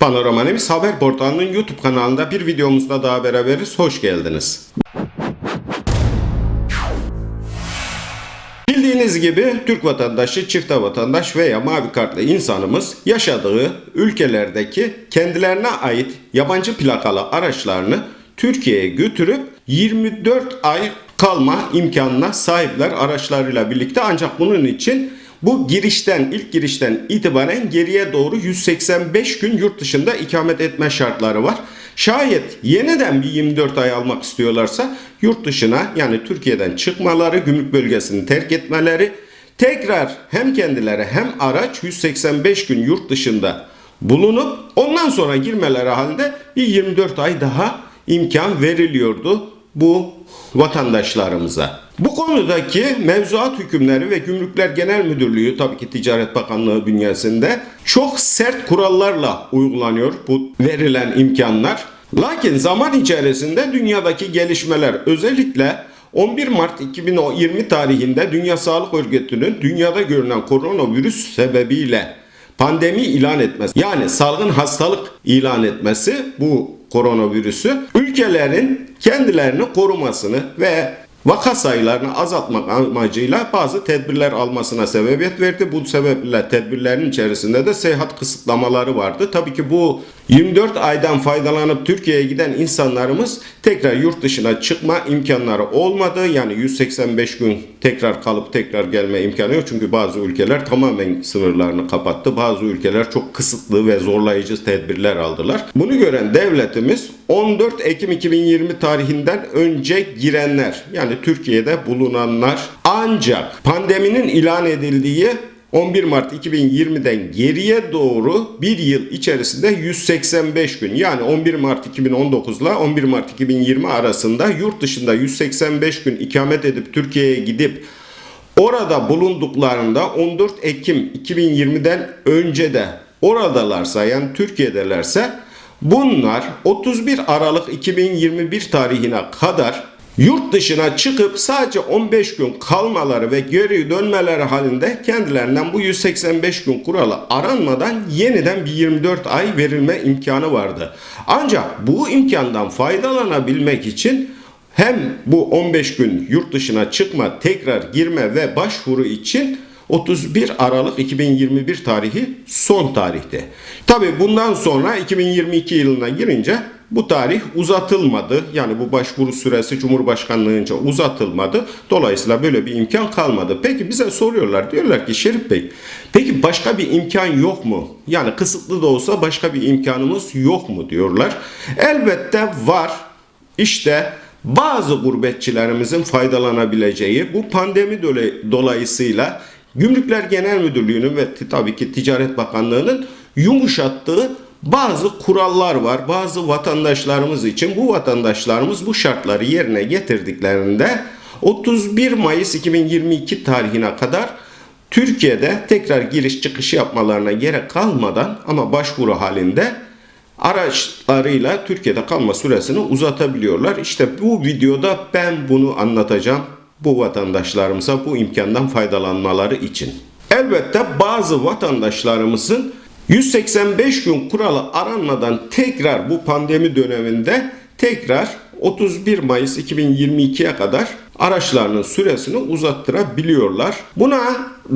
Panorama News Haber Portalı'nın YouTube kanalında bir videomuzda daha beraberiz. Hoş geldiniz. Bildiğiniz gibi Türk vatandaşı, çifte vatandaş veya mavi kartlı insanımız yaşadığı ülkelerdeki kendilerine ait yabancı plakalı araçlarını Türkiye'ye götürüp 24 ay kalma imkanına sahipler araçlarıyla birlikte ancak bunun için bu girişten ilk girişten itibaren geriye doğru 185 gün yurt dışında ikamet etme şartları var. Şayet yeniden bir 24 ay almak istiyorlarsa yurt dışına yani Türkiye'den çıkmaları, gümrük bölgesini terk etmeleri, tekrar hem kendileri hem araç 185 gün yurt dışında bulunup ondan sonra girmeleri halinde bir 24 ay daha imkan veriliyordu bu vatandaşlarımıza. Bu konudaki mevzuat hükümleri ve Gümrükler Genel Müdürlüğü tabii ki Ticaret Bakanlığı bünyesinde çok sert kurallarla uygulanıyor bu verilen imkanlar. Lakin zaman içerisinde dünyadaki gelişmeler özellikle 11 Mart 2020 tarihinde Dünya Sağlık Örgütü'nün dünyada görülen koronavirüs sebebiyle pandemi ilan etmesi yani salgın hastalık ilan etmesi bu koronavirüsü ülkelerin kendilerini korumasını ve vaka sayılarını azaltmak amacıyla bazı tedbirler almasına sebebiyet verdi. Bu sebeple tedbirlerin içerisinde de seyahat kısıtlamaları vardı. Tabii ki bu 24 aydan faydalanıp Türkiye'ye giden insanlarımız tekrar yurt dışına çıkma imkanları olmadı. Yani 185 gün tekrar kalıp tekrar gelme imkanı yok. Çünkü bazı ülkeler tamamen sınırlarını kapattı. Bazı ülkeler çok kısıtlı ve zorlayıcı tedbirler aldılar. Bunu gören devletimiz 14 Ekim 2020 tarihinden önce girenler yani Türkiye'de bulunanlar. Ancak pandeminin ilan edildiği 11 Mart 2020'den geriye doğru bir yıl içerisinde 185 gün yani 11 Mart 2019 ile 11 Mart 2020 arasında yurt dışında 185 gün ikamet edip Türkiye'ye gidip orada bulunduklarında 14 Ekim 2020'den önce de oradalarsa yani Türkiye'delerse bunlar 31 Aralık 2021 tarihine kadar yurt dışına çıkıp sadece 15 gün kalmaları ve geri dönmeleri halinde kendilerinden bu 185 gün kuralı aranmadan yeniden bir 24 ay verilme imkanı vardı. Ancak bu imkandan faydalanabilmek için hem bu 15 gün yurt dışına çıkma, tekrar girme ve başvuru için 31 Aralık 2021 tarihi son tarihti. Tabi bundan sonra 2022 yılına girince bu tarih uzatılmadı. Yani bu başvuru süresi Cumhurbaşkanlığınca uzatılmadı. Dolayısıyla böyle bir imkan kalmadı. Peki bize soruyorlar. Diyorlar ki Şerif Bey peki başka bir imkan yok mu? Yani kısıtlı da olsa başka bir imkanımız yok mu diyorlar. Elbette var. İşte bazı gurbetçilerimizin faydalanabileceği bu pandemi dolayısıyla Gümrükler Genel Müdürlüğü'nün ve tabii ki Ticaret Bakanlığı'nın yumuşattığı bazı kurallar var. Bazı vatandaşlarımız için bu vatandaşlarımız bu şartları yerine getirdiklerinde 31 Mayıs 2022 tarihine kadar Türkiye'de tekrar giriş çıkış yapmalarına gerek kalmadan ama başvuru halinde araçlarıyla Türkiye'de kalma süresini uzatabiliyorlar. İşte bu videoda ben bunu anlatacağım bu vatandaşlarımıza bu imkandan faydalanmaları için. Elbette bazı vatandaşlarımızın 185 gün kuralı aranmadan tekrar bu pandemi döneminde tekrar 31 Mayıs 2022'ye kadar araçlarının süresini uzattırabiliyorlar. Buna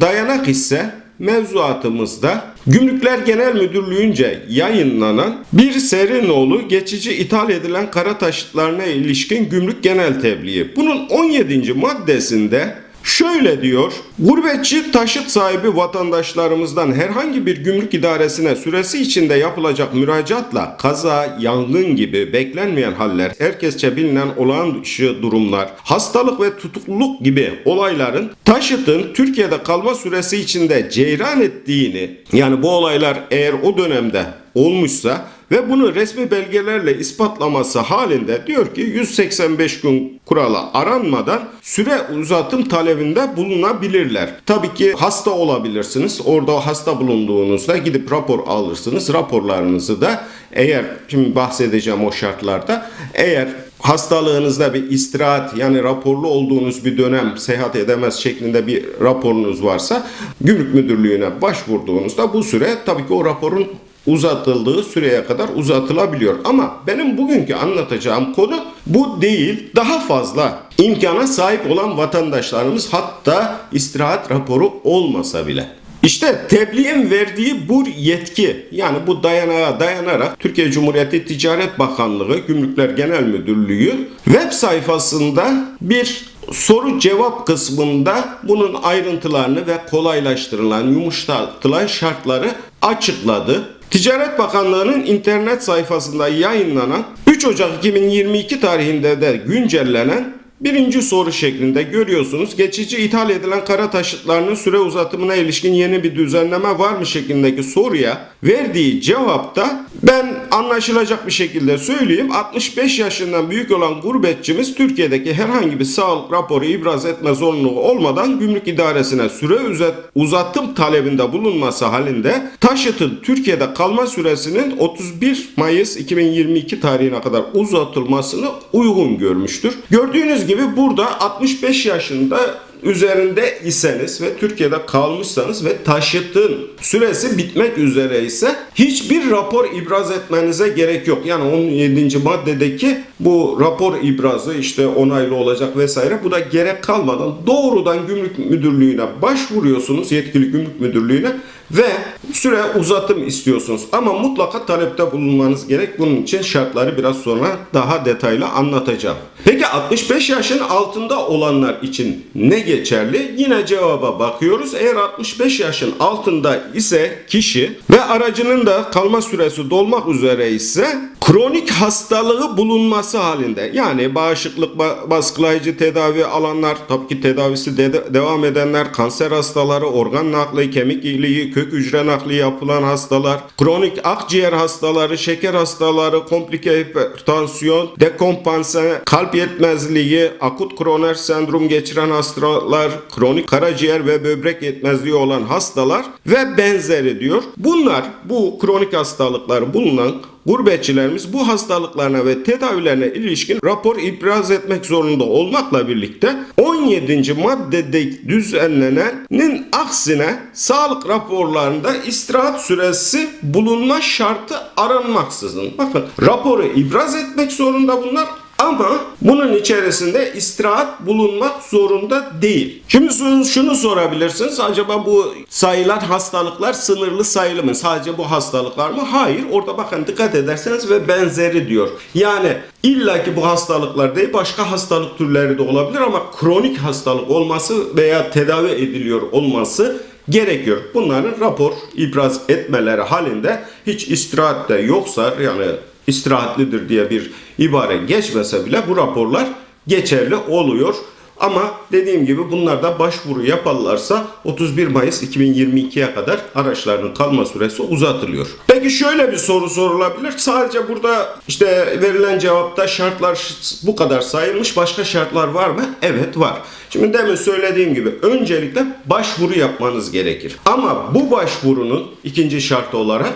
dayanak ise mevzuatımızda Gümrükler Genel Müdürlüğü'nce yayınlanan bir Serinoğlu geçici ithal edilen kara taşıtlarına ilişkin gümrük genel tebliği. Bunun 17. maddesinde Şöyle diyor, gurbetçi taşıt sahibi vatandaşlarımızdan herhangi bir gümrük idaresine süresi içinde yapılacak müracaatla kaza, yangın gibi beklenmeyen haller, herkesçe bilinen olağan dışı durumlar, hastalık ve tutukluluk gibi olayların taşıtın Türkiye'de kalma süresi içinde ceyran ettiğini, yani bu olaylar eğer o dönemde olmuşsa ve bunu resmi belgelerle ispatlaması halinde diyor ki 185 gün kuralı aranmadan süre uzatım talebinde bulunabilirler. Tabii ki hasta olabilirsiniz. Orada hasta bulunduğunuzda gidip rapor alırsınız. Raporlarınızı da eğer şimdi bahsedeceğim o şartlarda eğer hastalığınızda bir istirahat yani raporlu olduğunuz bir dönem seyahat edemez şeklinde bir raporunuz varsa gümrük müdürlüğüne başvurduğunuzda bu süre tabii ki o raporun uzatıldığı süreye kadar uzatılabiliyor. Ama benim bugünkü anlatacağım konu bu değil. Daha fazla imkana sahip olan vatandaşlarımız hatta istirahat raporu olmasa bile. İşte tebliğin verdiği bu yetki yani bu dayanağa dayanarak Türkiye Cumhuriyeti Ticaret Bakanlığı Gümrükler Genel Müdürlüğü web sayfasında bir soru cevap kısmında bunun ayrıntılarını ve kolaylaştırılan, yumuşatılan şartları açıkladı. Ticaret Bakanlığı'nın internet sayfasında yayınlanan 3 Ocak 2022 tarihinde de güncellenen Birinci soru şeklinde görüyorsunuz. Geçici ithal edilen kara taşıtlarının süre uzatımına ilişkin yeni bir düzenleme var mı şeklindeki soruya verdiği cevapta ben anlaşılacak bir şekilde söyleyeyim. 65 yaşından büyük olan gurbetçimiz Türkiye'deki herhangi bir sağlık raporu ibraz etme zorunluluğu olmadan gümrük idaresine süre uzat, uzatım talebinde bulunması halinde taşıtın Türkiye'de kalma süresinin 31 Mayıs 2022 tarihine kadar uzatılmasını uygun görmüştür. Gördüğünüz gibi burada 65 yaşında üzerinde iseniz ve Türkiye'de kalmışsanız ve taşıtın süresi bitmek üzere ise hiçbir rapor ibraz etmenize gerek yok. Yani 17. maddedeki bu rapor ibrazı işte onaylı olacak vesaire bu da gerek kalmadan doğrudan gümrük müdürlüğüne başvuruyorsunuz yetkili gümrük müdürlüğüne ve süre uzatım istiyorsunuz. Ama mutlaka talepte bulunmanız gerek. Bunun için şartları biraz sonra daha detaylı anlatacağım. Peki 65 yaşın altında olanlar için ne geçerli? Yine cevaba bakıyoruz. Eğer 65 yaşın altında ise kişi ve aracının da kalma süresi dolmak üzere ise kronik hastalığı bulunması halinde. Yani bağışıklık ba- baskılayıcı tedavi alanlar tabii ki tedavisi de- devam edenler kanser hastaları organ nakli kemik iliği kök hücre nakli yapılan hastalar kronik akciğer hastaları şeker hastaları komplike hipertansiyon dekompanse kalp yetmezliği akut kroner sendrom geçiren hastalar kronik karaciğer ve böbrek yetmezliği olan hastalar ve benzeri diyor. Bunlar bu kronik hastalıklar bulunan Gurbetçilerimiz bu hastalıklarına ve tedavilerine ilişkin rapor ibraz etmek zorunda olmakla birlikte 17. maddede düzenlenenin aksine sağlık raporlarında istirahat süresi bulunma şartı aranmaksızın. Bakın raporu ibraz etmek zorunda bunlar ama bunun içerisinde istirahat bulunmak zorunda değil. Şimdi şunu, sorabilirsiniz. Acaba bu sayılan hastalıklar sınırlı sayılı mı? Sadece bu hastalıklar mı? Hayır. Orada bakın dikkat ederseniz ve benzeri diyor. Yani illaki bu hastalıklar değil başka hastalık türleri de olabilir ama kronik hastalık olması veya tedavi ediliyor olması gerekiyor. Bunların rapor ibraz etmeleri halinde hiç istirahat de yoksa yani istirahatlidir diye bir ibare geçmese bile bu raporlar geçerli oluyor. Ama dediğim gibi bunlar da başvuru yaparlarsa 31 Mayıs 2022'ye kadar araçlarının kalma süresi uzatılıyor. Peki şöyle bir soru sorulabilir. Sadece burada işte verilen cevapta şartlar bu kadar sayılmış. Başka şartlar var mı? Evet var. Şimdi demin söylediğim gibi öncelikle başvuru yapmanız gerekir. Ama bu başvurunun ikinci şartı olarak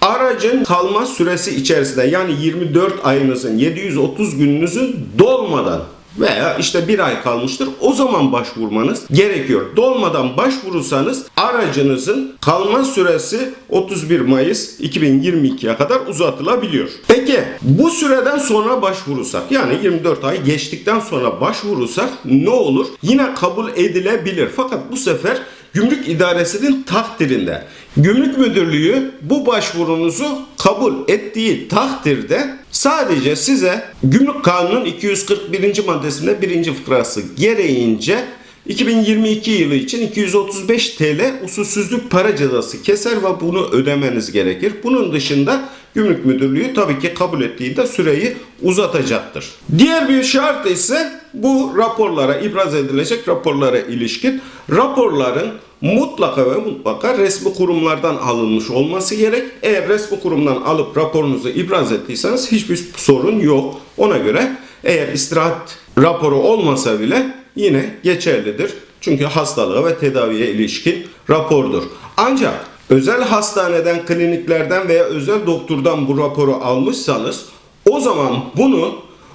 Aracın kalma süresi içerisinde yani 24 ayınızın 730 gününüzün dolmadan veya işte bir ay kalmıştır o zaman başvurmanız gerekiyor. Dolmadan başvurursanız aracınızın kalma süresi 31 Mayıs 2022'ye kadar uzatılabiliyor. Peki bu süreden sonra başvurursak yani 24 ay geçtikten sonra başvurursak ne olur? Yine kabul edilebilir fakat bu sefer Gümrük İdaresi'nin takdirinde. Gümrük Müdürlüğü bu başvurunuzu kabul ettiği takdirde sadece size Gümrük Kanunu'nun 241. maddesinde 1. fıkrası gereğince 2022 yılı için 235 TL usulsüzlük para cezası keser ve bunu ödemeniz gerekir. Bunun dışında Gümrük Müdürlüğü tabii ki kabul ettiğinde süreyi uzatacaktır. Diğer bir şart ise bu raporlara, ibraz edilecek raporlara ilişkin raporların mutlaka ve mutlaka resmi kurumlardan alınmış olması gerek. Eğer resmi kurumdan alıp raporunuzu ibraz ettiyseniz hiçbir sorun yok. Ona göre eğer istirahat raporu olmasa bile yine geçerlidir. Çünkü hastalığa ve tedaviye ilişkin rapordur. Ancak özel hastaneden, kliniklerden veya özel doktordan bu raporu almışsanız o zaman bunu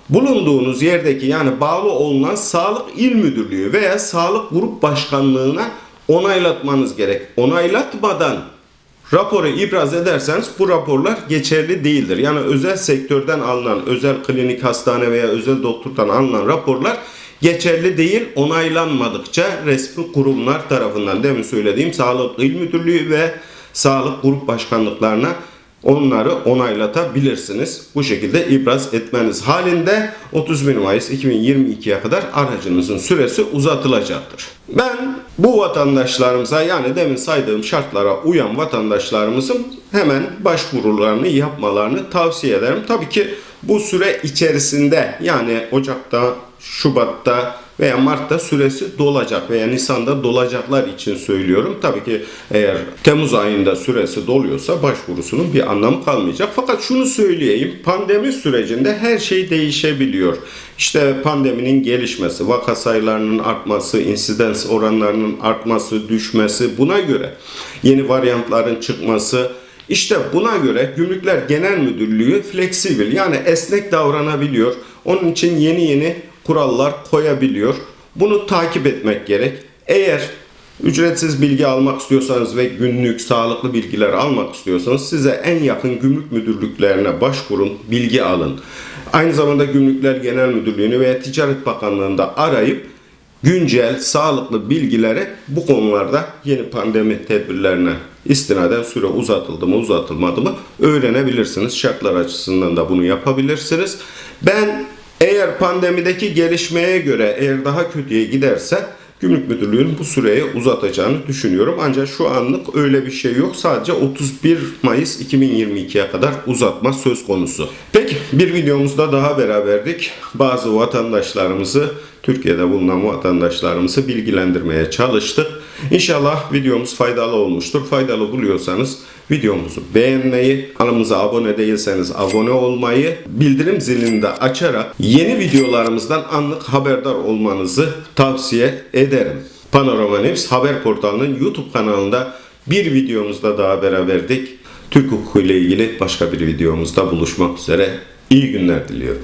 bulunduğunuz yerdeki yani bağlı olunan Sağlık İl Müdürlüğü veya Sağlık Grup Başkanlığına onaylatmanız gerek. Onaylatmadan raporu ibraz ederseniz bu raporlar geçerli değildir. Yani özel sektörden alınan, özel klinik hastane veya özel doktordan alınan raporlar geçerli değil onaylanmadıkça resmi kurumlar tarafından demin söylediğim Sağlık İl Müdürlüğü ve Sağlık Grup Başkanlıklarına onları onaylatabilirsiniz. Bu şekilde ibraz etmeniz halinde 31 Mayıs 2022'ye kadar aracınızın süresi uzatılacaktır. Ben bu vatandaşlarımıza yani demin saydığım şartlara uyan vatandaşlarımızın hemen başvurularını yapmalarını tavsiye ederim. Tabii ki bu süre içerisinde yani Ocak'ta, Şubat'ta veya Mart'ta süresi dolacak veya Nisan'da dolacaklar için söylüyorum. Tabii ki eğer Temmuz ayında süresi doluyorsa başvurusunun bir anlamı kalmayacak. Fakat şunu söyleyeyim. Pandemi sürecinde her şey değişebiliyor. İşte pandeminin gelişmesi, vaka sayılarının artması, insidens oranlarının artması, düşmesi buna göre yeni varyantların çıkması, işte buna göre Gümrükler Genel Müdürlüğü fleksibil yani esnek davranabiliyor. Onun için yeni yeni kurallar koyabiliyor. Bunu takip etmek gerek. Eğer ücretsiz bilgi almak istiyorsanız ve günlük sağlıklı bilgiler almak istiyorsanız size en yakın gümrük müdürlüklerine başvurun, bilgi alın. Aynı zamanda Gümrükler Genel Müdürlüğü'nü veya Ticaret Bakanlığı'nda arayıp güncel, sağlıklı bilgileri bu konularda yeni pandemi tedbirlerine istinaden süre uzatıldı mı uzatılmadı mı öğrenebilirsiniz. Şartlar açısından da bunu yapabilirsiniz. Ben eğer pandemideki gelişmeye göre eğer daha kötüye giderse Gümrük Müdürlüğü'nün bu süreyi uzatacağını düşünüyorum. Ancak şu anlık öyle bir şey yok. Sadece 31 Mayıs 2022'ye kadar uzatma söz konusu. Peki bir videomuzda daha beraberdik. Bazı vatandaşlarımızı Türkiye'de bulunan vatandaşlarımızı bilgilendirmeye çalıştık. İnşallah videomuz faydalı olmuştur. Faydalı buluyorsanız videomuzu beğenmeyi, kanalımıza abone değilseniz abone olmayı, bildirim zilini de açarak yeni videolarımızdan anlık haberdar olmanızı tavsiye ederim. Panorama News haber portalının YouTube kanalında bir videomuzda daha beraberdik. Türk hukuku ile ilgili başka bir videomuzda buluşmak üzere. İyi günler diliyorum.